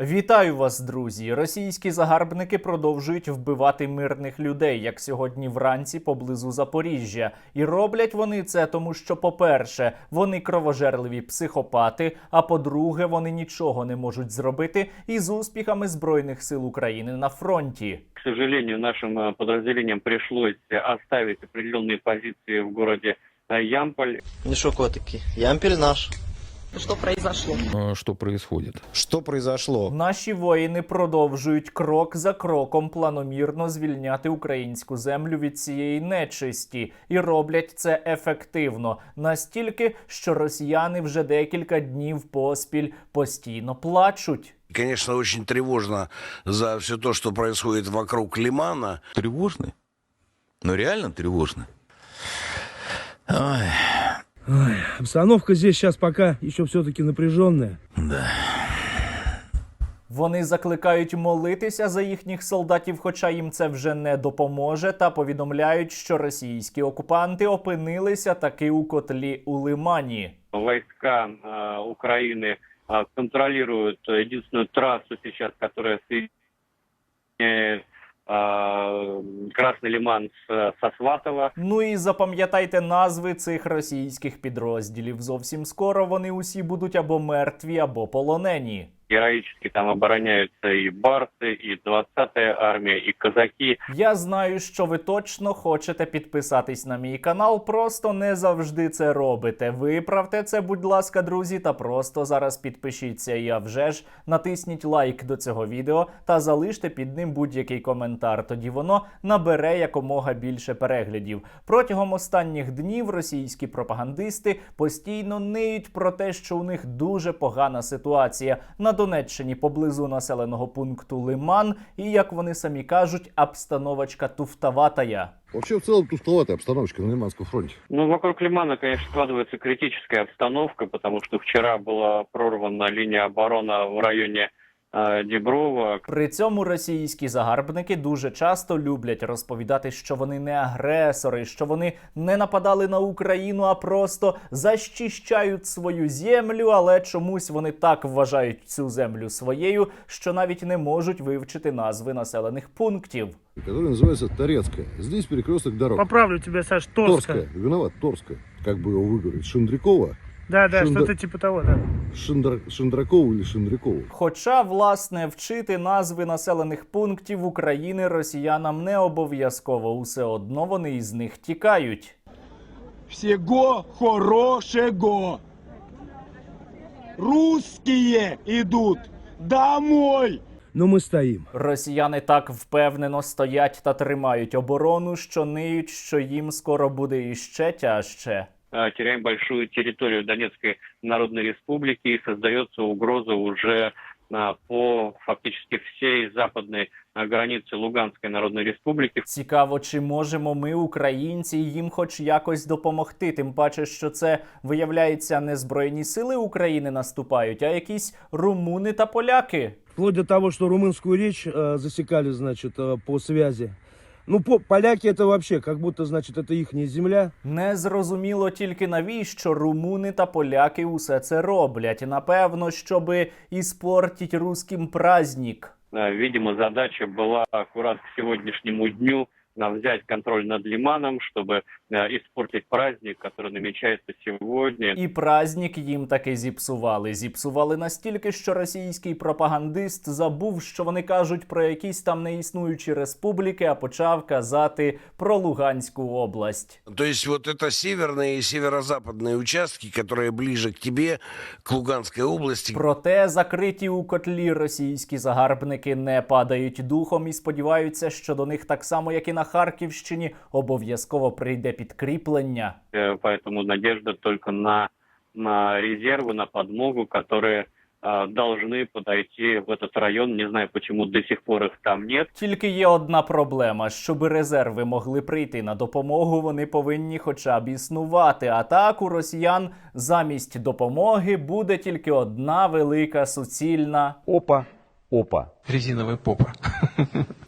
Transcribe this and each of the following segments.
Вітаю вас, друзі! Російські загарбники продовжують вбивати мирних людей, як сьогодні вранці поблизу Запоріжжя. І роблять вони це тому, що, по-перше, вони кровожерливі психопати. А по-друге, вони нічого не можуть зробити із успіхами збройних сил України на фронті. К сожалению, нашим э, подразделениям пришлось э, оставить определенные позиции в городе э, Ямполь. Ну что, котики, ямпель наш. Что произошло? Э, что происходит. Что произошло? Наші воїни продовжують крок за кроком планомірно звільняти українську землю від цієї нечисті, і роблять це ефективно настільки, що росіяни вже декілька днів поспіль постійно плачуть. Конечно, очень тревожно за все то, что происходит вокруг Лимана. Тревожны? Ну реально тревожны. Ой, Ой, обстановка здесь сейчас пока еще все-таки напряженная. да. Вони закликають молитися за їхніх солдатів, хоча їм це вже не допоможе, та повідомляють, що російські окупанти опинилися таки у котлі у лимані. Войска э, Украины э, контролируют единственную трассу сейчас, которая Ліман з Красный Лиман с, со Сватово. Ну і запам'ятайте назви цих російських підрозділів. Зовсім скоро вони усі будуть або мертві, або полонені. Героически там обороняются и барсы, и 20-я армия, и казаки. Я знаю, що ви точно хочете підписатись на мій канал, просто не завжди це робите. Виправте це, будь ласка, друзі, та просто зараз підпишіться. І а вже ж натисніть лайк до цього відео та залиште під ним будь-який коментар. Тоді воно набере якомога більше переглядів. Протягом останніх днів російські пропагандисти постійно ниють про те, що у них дуже погана ситуація на Донеччині поблизу населеного пункту Лиман, і як вони самі кажуть, обстановочка туфтаватая. Вообще, в целом, тускловатая обстановочка на Лиманском фронте. Ну, вокруг Лимана, конечно, складывается критическая обстановка, потому что вчера была прорвана линия обороны в районе э, Деброва. При цьому російські загарбники дуже часто люблять розповідати, що вони не агресори, що вони не нападали на Україну, а просто защищають свою землю, але чомусь вони так вважають цю землю своєю, що навіть не можуть вивчити назви населених пунктів. Которая называется Торецкая. Здесь перекресток дорог. Поправлю тебя, Саш, Торская. Виноват, Торская. Как бы его выговорить? Шиндрякова? Да, да, Шинда- что-то типа того, да. Шиндр... Шиндракова или Шиндрякова? Хоча, власне, вчити назви населених пунктів України росіянам не обов'язково, усе одно вони із них тікають. Всего хорошего. Русские идут домой. Но мы стоим. Росіяни так впевнено стоять та тримають оборону, що ниють, що їм скоро буде іще тяжче. Э, теряем большую территорию Донецкой Народной Республики и создается угроза уже э, по фактически всей западной э, границе Луганской Народной Республики. Цікаво, чи можемо ми, українці, їм хоч якось допомогти. Тим паче, що це виявляється не збройні сили України наступають, а якісь румуни та поляки. Вплоть до того, что румынскую речь э, засекали, значит, э, по связи. Ну, по, поляки это вообще, как будто, значит, это их земля. Не зрозуміло тільки навіщо румуни та поляки усе це роблять. Напевно, щоби іспортіть русським праздник. Э, Видимо, задача была аккурат к сегодняшнему дню э, взять контроль над Лиманом, чтобы э, испортить праздник, который намечается сегодня. І праздник їм таки зіпсували. Зіпсували настільки, що російський пропагандист забув, що вони кажуть про якісь там неіснуючі республіки, а почав казати про Луганську область. То есть вот это северные и северо-западные участки, которые ближе к тебе, к Луганской области, Проте закриті у котлі російські загарбники не падають духом і сподіваються, що до них так само, як і на Харківщині, обов'язково прийде підкріплення. Э, Поэтому надежда только на, на резервы, на подмогу, которые э, должны подойти в этот район. Не знаю, почему до сих пор их там нет. Тільки є одна проблема: щоб резерви могли прийти на допомогу, вони повинні хоча б існувати. А так у росіян замість допомоги буде тільки одна велика суцільна. Опа, опа. Резиновая попа.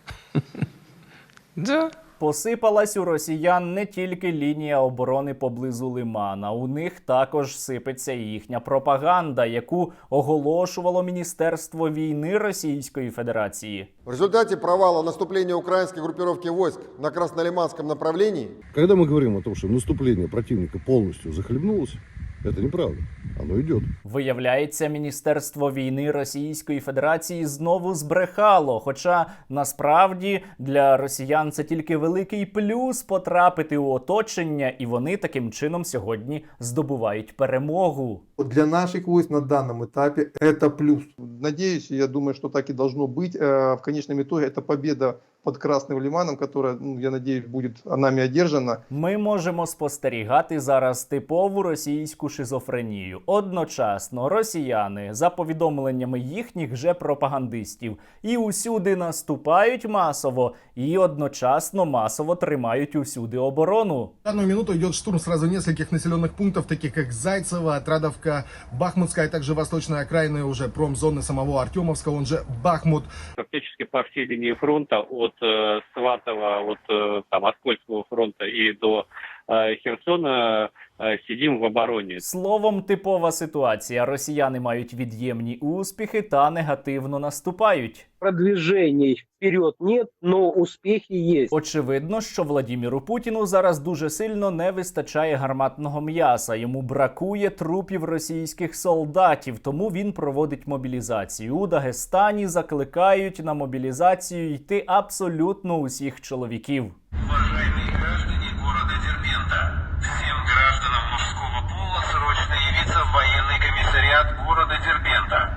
Да, Посипалась у росіян не тільки лінія оборони поблизу Лимана. У них також сипеться і їхня пропаганда, яку оголошувало Міністерство війни Російської Федерації. В результате провала наступления украинской группировки войск на Краснолиманском направлении Когда мы говорим о том, что наступление противника полностью захлебнулось, это неправда. Оно идет. Виявляється, Міністерство війни Російської Федерації знову збрехало. Хоча насправді для росіян це тільки великий плюс потрапити у оточення, і вони таким чином сьогодні здобувають перемогу. Для наших войск на данном этапе это плюс. Надеюсь, я думаю, что так и должно быть. Э, В конечном итоге это победа под Красным Лиманом, которая, ну, я надеюсь, будет нами одержана. Ми можемо спостерігати зараз типову російську шизофренію. Одночасно росіяни, за повідомленнями їхніх же пропагандистів, і усюди наступають масово, і одночасно масово тримають усюди оборону. В данную минуту идет штурм сразу нескольких населенных пунктов, таких как Зайцево, Отрадовка, Бахмутская, а также восточная окраина уже промзоны самого Артемовска, он же Бахмут. Фактически по всей линии фронта от э, Сватова, от э, там, Оскольского фронта и до э, Херсона э, сидим в обороне. Словом, типова ситуація. Росіяни мають від'ємні успіхи та негативно наступають. Продвижений вперед нет, но успехи есть. Очевидно, що Владіміру Путіну зараз дуже сильно не вистачає гарматного м'яса. Йому бракує трупів російських солдатів, тому він проводить мобілізацію. У Дагестані закликають на мобілізацію йти абсолютно усіх чоловіків. Уважаемые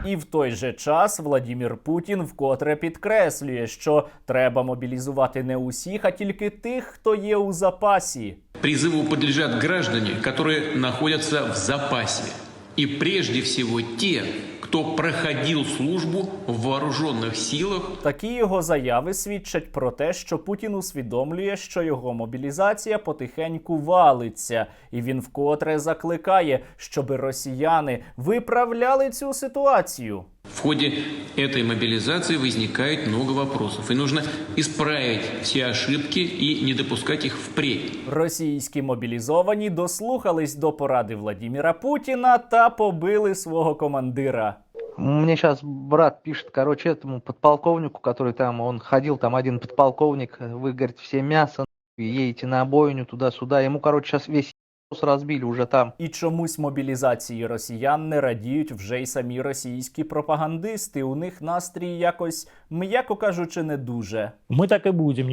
І в той же час Владімір Путін вкотре підкреслює, що треба мобілізувати не усіх, а тільки тих, хто є у запасі. Призиву підлежать громадяни, которые знаходяться в запасе. И прежде всего те, кто проходил службу в вооруженных силах Такі його заяви свідчать про те, що Путін усвідомлює, що його мобілізація потихеньку валиться, і він вкотре закликає, щоби росіяни виправляли цю ситуацію. В ходе этой мобилизации возникает много вопросов, и нужно исправить все ошибки и не допускать их впредь. Російські мобілізовані дослухались до поради Владіміра Путіна та побили свого командира. Мне сейчас брат пишет, короче, этому подполковнику, который там, он ходил, там один подполковник, вы, говорит, все мясо, нахуй, едете на бойню туда-сюда. Ему, короче, сейчас весь разбили уже там. І чомусь мобілізації росіян не радіють вже й самі російські пропагандисти. У них настрій якось, м'яко кажучи, не дуже. Ми так і будемо,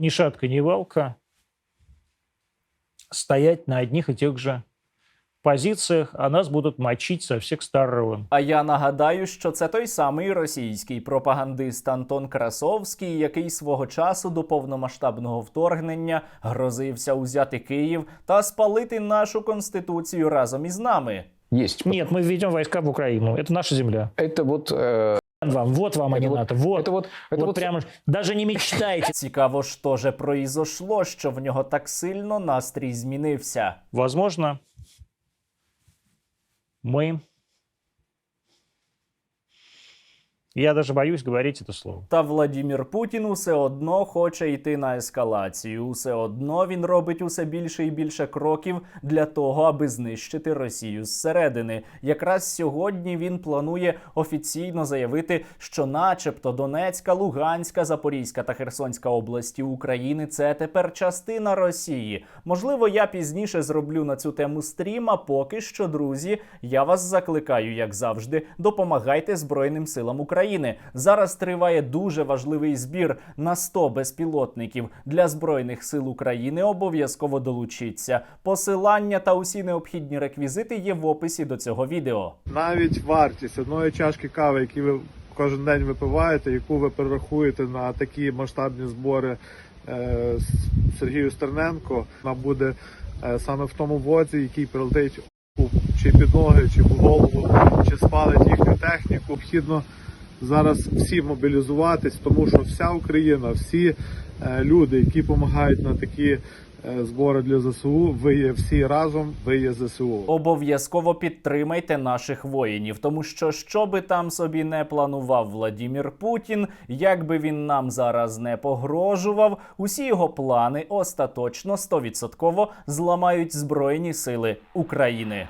ні шатка, ні валка, стоять на одних і тих же позициях, а нас будут мочить со всех сторон. А я нагадаю, що це той самий російський пропагандист Антон Красовський, який свого часу до повномасштабного вторгнення грозився узяти Київ та спалити нашу конституцію разом із нами. Есть. Нет, мы введем войска в Украину. Это наша земля. Это вот... Вам, вот вам, а не НАТО. Вот, вот, вот прямо, даже не мечтайте. Цікаво, що же произошло, що в нього так сильно настрій змінився. Возможно, мы... Я даже боюсь говорить это слово. Та Владімір Путін усе одно хоче йти на ескалацію. Усе одно він робить усе більше і більше кроків для того, аби знищити Росію зсередини. Якраз сьогодні він планує офіційно заявити, що, начебто, Донецька, Луганська, Запорізька та Херсонська області України це тепер частина Росії. Можливо, я пізніше зроблю на цю тему стрім. А поки що, друзі, я вас закликаю, як завжди, допомагайте Збройним силам України. Зараз триває дуже важливий збір на 100 безпілотників для збройних сил України. Обов'язково долучіться. Посилання та усі необхідні реквізити є в описі до цього відео. Навіть вартість одної чашки кави, які ви кожен день випиваєте, яку ви перерахуєте на такі масштабні збори е, Сергію Стерненко, вона буде е, саме в тому возі, який прилетить чи під ноги, чи в голову, чи спалить їхню техніку. Необхідно зараз всі мобілізуватись, тому що вся Україна, всі е, люди, які допомагають на такі е, збори для ЗСУ. Ви є всі разом, ви є ЗСУ. Обов'язково підтримайте наших воїнів, тому що що би там собі не планував Владімір Путін, як би він нам зараз не погрожував, усі його плани остаточно 100% зламають збройні сили України.